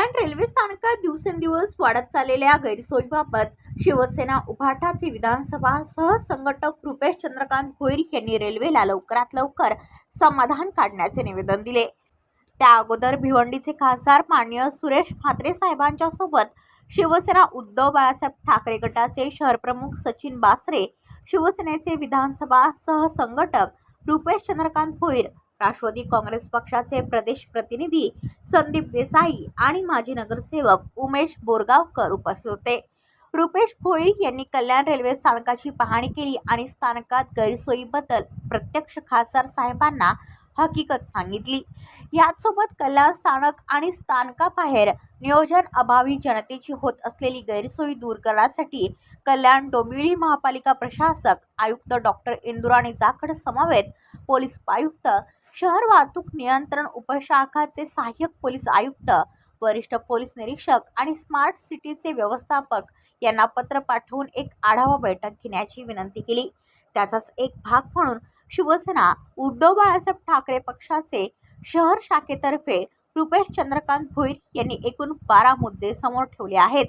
कल्याण railway स्थानकात दिवसेंदिवस वाढत चाललेल्या गैरसोयीबाबत शिवसेना उभाटाचे विधानसभा सहसंघटक रुपेश चंद्रकांत भोईर यांनी रेल्वेला लवकरात लवकर समाधान काढण्याचे निवेदन दिले. त्या अगोदर भिवंडीचे खासदार मान्य सुरेश म्हात्रे साहेबांच्या सोबत शिवसेना उद्धव बाळासाहेब ठाकरे गटाचे शहरप्रमुख सचिन बासरे शिवसेनेचे विधानसभा सहसंघटक रुपेश चंद्रकांत भोईर राष्ट्रवादी काँग्रेस पक्षाचे प्रदेश प्रतिनिधी संदीप देसाई आणि माजी नगरसेवक उमेश बोरगावकर उपस्थित होते. रुपेश भोईर यांनी कल्याण रेल्वे स्थानकाची पाहणी केली आणि स्थानकात गैरसोयीबद्दल प्रत्यक्ष खासदार साहेबांना हकीकत सांगितली. याचसोबत कल्याण स्थानक आणि स्थानकाबाहेर नियोजन अभावी जनतेची होत असलेली गैरसोयी दूर करण्यासाठी कल्याण डोंबिवली महापालिका प्रशासक आयुक्त डॉक्टर इंदुराणी जाखड समवेत पोलीस आयुक्त शहर वाहतूक नियंत्रण उपशाखाचे सहाय्यक पोलीस आयुक्त वरिष्ठ पोलीस निरीक्षक आणि स्मार्ट सिटीचे व्यवस्थापक यांना पत्र पाठवून एक आढावा बैठक घेण्याची विनंती केली. त्याचाच एक भाग म्हणून शिवसेना उद्धव बाळासाहेब ठाकरे पक्षाचे शहर शाखेतर्फे रुपेश चंद्रकांत भोईर यांनी एकूण बारा मुद्दे समोर ठेवले आहेत.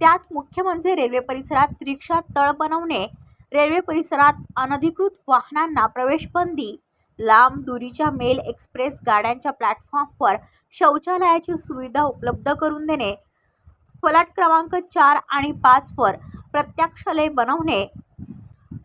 त्यात मुख्य म्हणजे रेल्वे परिसरात रिक्षा तळ बनवणे रेल्वे परिसरात अनधिकृत वाहनांना प्रवेश बंदी लांब दुरीच्या मेल एक्सप्रेस गाड्यांच्या प्लॅटफॉर्मवर शौचालयाची सुविधा उपलब्ध करून देणे. फलाट क्रमांक चार आणि पाचवर प्रत्यक्षालय बनवणे.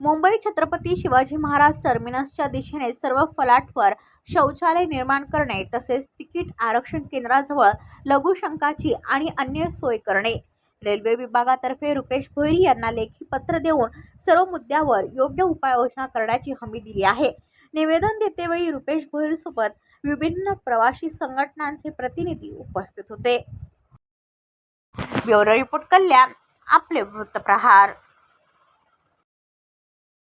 मुंबई छत्रपती शिवाजी महाराज टर्मिनसच्या दिशेने सर्व फलाटवर शौचालय निर्माण करणे तसेच तिकीट आरक्षण केंद्राजवळ लघुशंकाची आणि अन्य सोय करणे. रेल्वे विभागातर्फे रुपेश भोईरी यांना लेखी पत्र देऊन सर्व मुद्द्यावर योग्य उपाययोजना करण्याची हमी दिली आहे. निवेदन देतेवेळी रुपेश भोईरसोबत विभिन्न प्रवासी संघटनांचे प्रतिनिधी उपस्थित होते. ब्युरो रिपोर्ट कल्याण आपले वृत्तप्रहार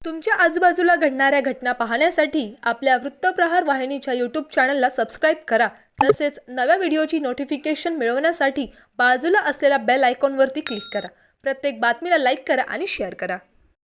तुमच्या आजूबाजूला घडणाऱ्या घटना पाहण्यासाठी आपल्या वृत्तप्रहार वाहिनीच्या यूट्यूब चॅनलला सबस्क्राईब करा. तसेच नव्या व्हिडिओची नोटिफिकेशन मिळवण्यासाठी बाजूला असलेल्या बेल आयकॉनवरती क्लिक करा. प्रत्येक बातमीला लाईक करा आणि शेअर करा.